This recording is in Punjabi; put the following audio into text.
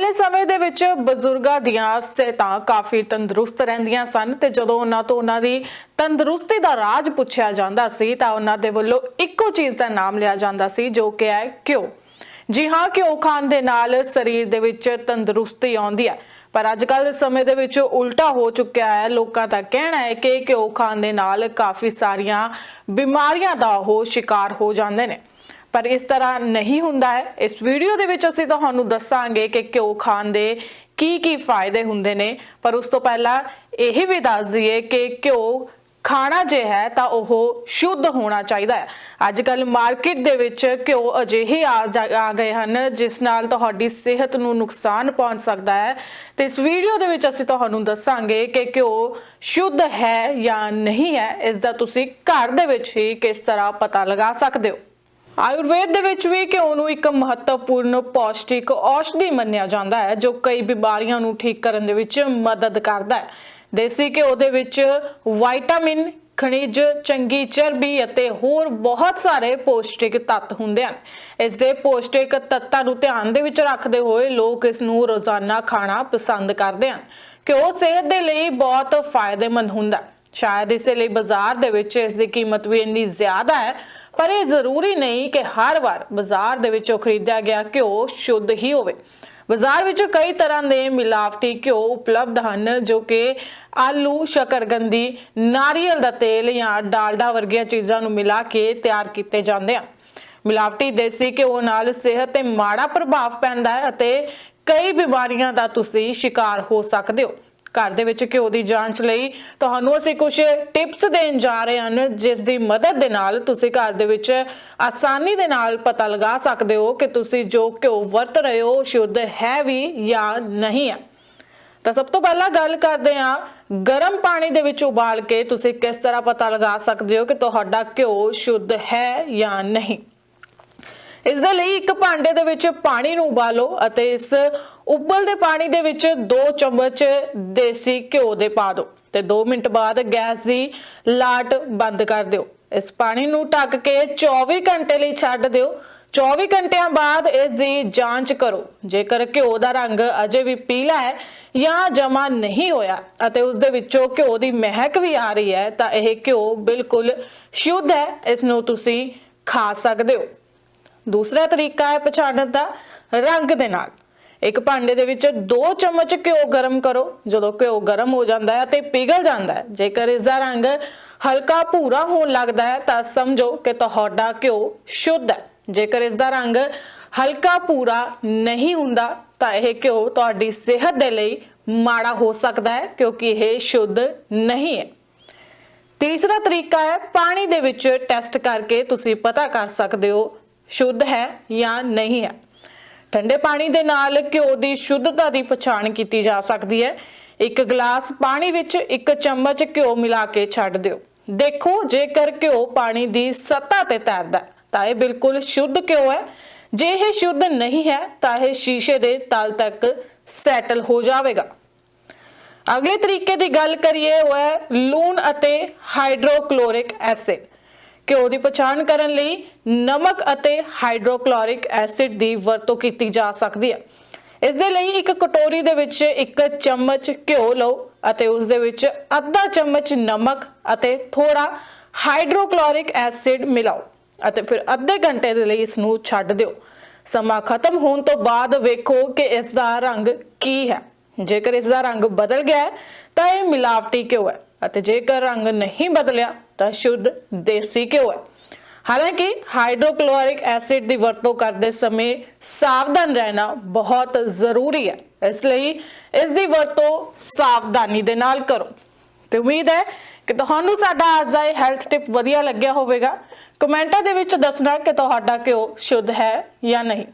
ਪਹਿਲੇ ਸਮੇਂ ਦੇ ਵਿੱਚ ਬਜ਼ੁਰਗਾਂ ਦੀਆਂ ਸਿਹਤਾਂ ਕਾਫੀ ਤੰਦਰੁਸਤ ਰਹਿੰਦੀਆਂ ਸਨ ਤੇ ਜਦੋਂ ਉਹਨਾਂ ਤੋਂ ਉਹਨਾਂ ਦੀ ਤੰਦਰੁਸਤੀ ਦਾ ਰਾਜ ਪੁੱਛਿਆ ਜਾਂਦਾ ਸੀ ਤਾਂ ਉਹਨਾਂ ਦੇ ਵੱਲੋਂ ਇੱਕੋ ਚੀਜ਼ ਦਾ ਨਾਮ ਲਿਆ ਜਾਂਦਾ ਸੀ, ਜੋ ਕਿ ਹੈ ਘਿਓ। ਜੀ ਹਾਂ, ਘਿਓ ਖਾਣ ਦੇ ਨਾਲ ਸਰੀਰ ਦੇ ਵਿੱਚ ਤੰਦਰੁਸਤੀ ਆਉਂਦੀ ਹੈ। ਪਰ ਅੱਜ ਕੱਲ੍ਹ ਦੇ ਸਮੇਂ ਦੇ ਵਿੱਚ ਉਲਟਾ ਹੋ ਚੁੱਕਿਆ ਹੈ। ਲੋਕਾਂ ਦਾ ਕਹਿਣਾ ਹੈ ਕਿ ਘਿਓ ਖਾਣ ਦੇ ਨਾਲ ਕਾਫੀ ਸਾਰੀਆਂ ਬਿਮਾਰੀਆਂ ਦਾ ਉਹ ਸ਼ਿਕਾਰ ਹੋ ਜਾਂਦੇ ਨੇ। ਪਰ ਇਸ ਤਰ੍ਹਾਂ ਨਹੀਂ ਹੁੰਦਾ ਹੈ। ਇਸ ਵੀਡੀਓ ਦੇ ਵਿੱਚ ਅਸੀਂ ਤੁਹਾਨੂੰ ਦੱਸਾਂਗੇ ਕਿ ਘਿਓ ਖਾਣ ਦੇ ਕੀ ਕੀ ਫਾਇਦੇ ਹੁੰਦੇ ਨੇ। ਪਰ ਉਸ ਤੋਂ ਪਹਿਲਾਂ ਇਹ ਵੀ ਦੱਸ ਦਈਏ ਕਿ ਘਿਓ ਖਾਣਾ ਜੇ ਹੈ ਤਾਂ ਉਹ ਸ਼ੁੱਧ ਹੋਣਾ ਚਾਹੀਦਾ ਹੈ। ਅੱਜ ਕੱਲ ਮਾਰਕੀਟ ਦੇ ਵਿੱਚ ਘਿਓ ਅਜਿਹੇ ਆ ਜਾ- ਆ ਗਏ ਹਨ, ਜਿਸ ਨਾਲ ਤੁਹਾਡੀ ਸਿਹਤ ਨੂੰ ਨੁਕਸਾਨ ਪਹੁੰਚ ਸਕਦਾ ਹੈ। ਤੇ ਇਸ ਵੀਡੀਓ ਦੇ ਵਿੱਚ ਅਸੀਂ ਤੁਹਾਨੂੰ ਦੱਸਾਂਗੇ ਕਿ ਘਿਓ ਸ਼ੁੱਧ ਹੈ ਜਾਂ ਨਹੀਂ ਹੈ। ਇਸ ਦਾ ਤੁਸੀਂ ਘਰ ਦੇ ਵਿੱਚ ਹੀ ਕਿਸ ਤਰ੍ਹਾਂ ਪਤਾ ਲਗਾ ਸਕਦੇ ਹੋ। ਆਯੁਰਵੇਦ ਦੇ ਵਿੱਚ ਵੀ ਘਿਓ ਨੂੰ ਇੱਕ ਮਹੱਤਵਪੂਰਨ ਪੌਸ਼ਟਿਕ ਔਸ਼ਧੀ ਮੰਨਿਆ ਜਾਂਦਾ ਹੈ, ਜੋ ਕਈ ਬਿਮਾਰੀਆਂ ਨੂੰ ਠੀਕ ਕਰਨ ਦੇ ਵਿੱਚ ਮਦਦ ਕਰਦਾ ਹੈ। ਦੇਸੀ ਘਿਓ ਦੇ ਵਿੱਚ ਵਿਟਾਮਿਨ ਖਣਿਜ, ਚੰਗੀ ਚਰਬੀ ਅਤੇ ਹੋਰ ਬਹੁਤ ਸਾਰੇ ਪੌਸ਼ਟਿਕ ਤੱਤ ਹੁੰਦੇ ਹਨ। ਇਸ ਦੇ ਪੌਸ਼ਟਿਕ ਤੱਤਾਂ ਨੂੰ ਧਿਆਨ ਦੇ ਵਿੱਚ ਰੱਖਦੇ ਹੋਏ ਲੋਕ ਇਸ ਨੂੰ ਰੋਜ਼ਾਨਾ ਖਾਣਾ ਪਸੰਦ ਕਰਦੇ ਹਨ। ਘਿਓ ਸਿਹਤ ਦੇ ਲਈ ਬਹੁਤ ਫਾਇਦੇਮੰਦ ਹੁੰਦਾ ਹੈ। ਸ਼ਾਇਦ ਇਸੇ ਲਈ ਬਾਜ਼ਾਰ ਦੇ ਵਿੱਚ ਇਸ ਦੀ ਕੀਮਤ ਵੀ ਇੰਨੀ ਜ਼ਿਆਦਾ ਹੈ ਪਰ ਇਹ ਜ਼ਰੂਰੀ ਨਹੀਂ ਕਿ ਹਰ ਵਾਰ ਬਾਜ਼ਾਰ ਦੇ ਵਿੱਚੋਂ ਖਰੀਦਿਆ ਗਿਆ ਘਿਓ ਸ਼ੁੱਧ ਹੀ ਹੋਵੇ। ਬਾਜ਼ਾਰ ਵਿੱਚ ਕਈ ਤਰ੍ਹਾਂ ਦੇ ਮਿਲਾਵਟੀ ਘਿਓ ਉਪਲਬਧ ਹਨ, ਜੋ ਕਿ ਆਲੂ, ਸ਼ਕਰਗੰਦੀ, ਨਾਰੀਅਲ ਦਾ ਤੇਲ ਜਾਂ ਡਾਲਡਾ ਵਰਗੀਆਂ ਚੀਜ਼ਾਂ ਨੂੰ ਮਿਲਾ ਕੇ ਤਿਆਰ ਕੀਤੇ ਜਾਂਦੇ ਆ। ਮਿਲਾਵਟੀ ਦੇਸੀ ਘਿਓ ਨਾਲ ਸਿਹਤ ਤੇ ਮਾੜਾ ਪ੍ਰਭਾਵ ਪੈਂਦਾ ਹੈ ਅਤੇ ਕਈ ਬਿਮਾਰੀਆਂ ਦਾ ਤੁਸੀਂ ਸ਼ਿਕਾਰ ਹੋ ਸਕਦੇ ਹੋ। ਘਰ ਦੇ ਵਿੱਚ ਘਿਓ ਦੀ ਜਾਂਚ ਲਈ। ਤੁਹਾਨੂੰ ਅਸੀਂ ਕੁਝ ਟਿਪਸ ਦੇਣ ਜਾ ਰਹੇ ਹਨ, ਜਿਸ ਦੀ ਮਦਦ ਦੇ ਨਾਲ ਤੁਸੀਂ ਘਰ ਦੇ ਵਿੱਚ ਆਸਾਨੀ ਦੇ ਨਾਲ ਪਤਾ ਲਗਾ ਸਕਦੇ ਹੋ ਕਿ ਤੁਸੀਂ ਜੋ ਘਿਓ ਵਰਤ ਰਹੇ ਹੋ ਸ਼ੁੱਧ ਹੈ ਵੀ ਜਾਂ ਨਹੀਂ ਹੈ। ਤਾਂ ਸਭ ਤੋਂ ਪਹਿਲਾਂ ਗੱਲ ਕਰਦੇ ਹਾਂ, ਗਰਮ ਪਾਣੀ ਦੇ ਵਿੱਚ ਉਬਾਲ ਕੇ ਤੁਸੀਂ ਕਿਸ ਤਰ੍ਹਾਂ ਪਤਾ ਲਗਾ ਸਕਦੇ ਹੋ ਕਿ ਤੁਹਾਡਾ ਘਿਓ ਸ਼ੁੱਧ ਹੈ ਜਾਂ ਨਹੀਂ? ਇਸ ਦੇ ਲਈ ਇੱਕ ਭਾਂਡੇ ਦੇ ਵਿੱਚ ਪਾਣੀ ਨੂੰ ਉਬਾਲੋ ਅਤੇ ਇਸ ਉਬਲਦੇ ਪਾਣੀ ਦੇ ਵਿੱਚ 2 ਚਮਚ ਦੇਸੀ ਘਿਓ ਦੇ ਪਾ ਦਿਓ ਤੇ 2 ਮਿੰਟ ਬਾਅਦ ਗੈਸ ਦੀ ਲਾਟ ਬੰਦ ਕਰ ਦਿਓ। ਇਸ ਪਾਣੀ ਨੂੰ ਢੱਕ ਕੇ 24 ਘੰਟੇ ਲਈ ਛੱਡ ਦਿਓ। 24 ਘੰਟਿਆਂ ਬਾਅਦ ਇਸ ਦੀ ਜਾਂਚ ਕਰੋ। ਜੇਕਰ ਘਿਓ ਦਾ ਰੰਗ ਅਜੇ ਵੀ ਪੀਲਾ ਹੈ ਜਾਂ ਜਮਾ ਨਹੀਂ ਹੋਇਆ ਅਤੇ ਉਸ ਦੇ ਵਿੱਚੋਂ ਘਿਓ ਦੀ ਮਹਿਕ ਵੀ ਆ ਰਹੀ ਹੈ ਤਾਂ ਇਹ ਘਿਓ ਬਿਲਕੁਲ ਸ਼ੁੱਧ ਹੈ। ਇਸ ਨੂੰ ਤੁਸੀਂ ਖਾ ਸਕਦੇ ਹੋ। ਦੂਸਰਾ ਤਰੀਕਾ ਹੈ ਪਛਾਣਨ ਦਾ, ਰੰਗ ਦੇ ਨਾਲ। ਇੱਕ ਭਾਂਡੇ ਦੇ ਵਿੱਚ 2 ਚਮਚ ਘਿਓ ਗਰਮ ਕਰੋ, ਜਦੋਂ ਘਿਓ ਗਰਮ ਹੋ ਜਾਂਦਾ ਹੈ ਤੇ ਪਿਘਲ ਜਾਂਦਾ ਹੈ। ਜੇਕਰ ਇਸ ਦਾ ਰੰਗ ਹਲਕਾ ਭੂਰਾ ਹੋਣ ਲੱਗਦਾ ਹੈ, ਤਾਂ ਸਮਝੋ ਕਿ ਤੁਹਾਡਾ ਘਿਓ ਸ਼ੁੱਧ ਹੈ। ਜੇਕਰ ਇਸ ਦਾ ਰੰਗ ਹਲਕਾ ਭੂਰਾ ਨਹੀਂ ਹੁੰਦਾ, ਤਾਂ ਇਹ ਘਿਓ ਤੁਹਾਡੀ ਸਿਹਤ ਦੇ ਲਈ ਮਾੜਾ ਹੋ ਸਕਦਾ ਹੈ, ਕਿਉਂਕਿ ਇਹ ਸ਼ੁੱਧ ਨਹੀਂ ਹੈ। ਤੀਸਰਾ ਤਰੀਕਾ ਹੈ, ਪਾਣੀ ਦੇ ਵਿੱਚ ਟੈਸਟ ਕਰਕੇ ਤੁਸੀਂ ਪਤਾ ਕਰ ਸਕਦੇ ਹੋ ਸ਼ੁੱਧ ਹੈ ਜਾਂ ਨਹੀਂ ਹੈ? ਠੰਡੇ ਪਾਣੀ ਦੇ ਨਾਲ ਘਿਓ ਦੀ ਸ਼ੁੱਧਤਾ ਦੀ ਪਛਾਣ ਕੀਤੀ ਜਾ ਸਕਦੀ ਹੈ। ਇੱਕ ਗਲਾਸ ਪਾਣੀ ਵਿੱਚ ਇੱਕ ਚਮਚ ਘਿਓ ਮਿਲਾ ਕੇ ਛੱਡ ਦਿਓ। ਦੇਖੋ, ਜੇਕਰ ਘਿਓ ਪਾਣੀ ਦੀ ਸਤ੍ਹਾ ਤੇ ਤੈਰਦਾ ਤਾਂ ਇਹ ਬਿਲਕੁਲ ਸ਼ੁੱਧ ਘਿਓ ਹੈ। ਜੇ ਇਹ ਸ਼ੁੱਧ ਨਹੀਂ ਹੈ, ਤਾਂ ਇਹ ਸ਼ੀਸ਼ੇ ਦੇ ਤਲ ਤੱਕ ਸੈਟਲ ਹੋ ਜਾਵੇਗਾ। ਅਗਲੇ ਤਰੀਕੇ ਦੀ ਗੱਲ ਕਰੀਏ, ਉਹ ਹੈ ਲੂਣ ਅਤੇ ਹਾਈਡਰੋਕਲੋਰਿਕ ਐਸਿਡ। ਘਿਓ ਦੀ ਪਛਾਣ ਕਰਨ ਲਈ ਨਮਕ ਅਤੇ ਹਾਈਡਰੋਕਲੋਰਿਕ ਐਸਿਡ ਦੀ ਵਰਤੋਂ ਕੀਤੀ ਜਾ ਸਕਦੀ ਹੈ। ਇਸ ਦੇ ਲਈ ਇੱਕ ਕਟੋਰੀ ਦੇ ਵਿੱਚ ਇੱਕ ਚਮਚ ਘਿਓ ਲਓ ਅਤੇ ਉਸ ਦੇ ਵਿੱਚ ਅੱਧਾ ਚਮਚ ਨਮਕ ਅਤੇ ਥੋੜਾ ਹਾਈਡਰੋਕਲੋਰਿਕ ਐਸਿਡ ਮਿਲਾਓ ਅਤੇ ਫਿਰ ਅੱਧੇ ਘੰਟੇ ਦੇ ਲਈ ਇਸ ਨੂੰ ਛੱਡ ਦਿਓ। ਸਮਾਂ ਖਤਮ ਹੋਣ ਤੋਂ ਬਾਅਦ ਵੇਖੋ ਕਿ ਇਸ ਦਾ ਰੰਗ ਕੀ ਹੈ। ਜੇਕਰ ਇਸ ਦਾ ਰੰਗ ਬਦਲ ਗਿਆ ਤਾਂ ਇਹ ਮਿਲਾਵਟੀ ਘਿਓ ਹੈ। ਅਤੇ ਜੇਕਰ ਰੰਗ ਨਹੀਂ ਬਦਲਿਆ ਤਾਂ ਸ਼ੁੱਧ ਦੇਸੀ ਘਿਓ ਹੈ। ਹਾਲਾਂਕਿ ਹਾਈਡਰੋਕਲੋਰਿਕ ਐਸਿਡ ਦੀ ਵਰਤੋਂ ਕਰਦੇ ਸਮੇਂ ਸਾਵਧਾਨ ਰਹਿਣਾ ਬਹੁਤ ਜ਼ਰੂਰੀ ਹੈ। ਇਸ ਲਈ ਇਸ ਦੀ ਵਰਤੋਂ ਸਾਵਧਾਨੀ ਦੇ ਨਾਲ ਕਰੋ। ਤੇ ਉਮੀਦ ਹੈ ਕਿ ਤੁਹਾਨੂੰ ਸਾਡਾ ਅੱਜ ਦਾ ਇਹ ਹੈਲਥ ਟਿਪ ਵਧੀਆ ਲੱਗਿਆ ਹੋਵੇਗਾ। ਕਮੈਂਟਾਂ ਦੇ ਵਿੱਚ ਦੱਸਣਾ ਕਿ ਤੁਹਾਡਾ ਘਿਓ ਸ਼ੁੱਧ ਹੈ ਜਾਂ ਨਹੀਂ।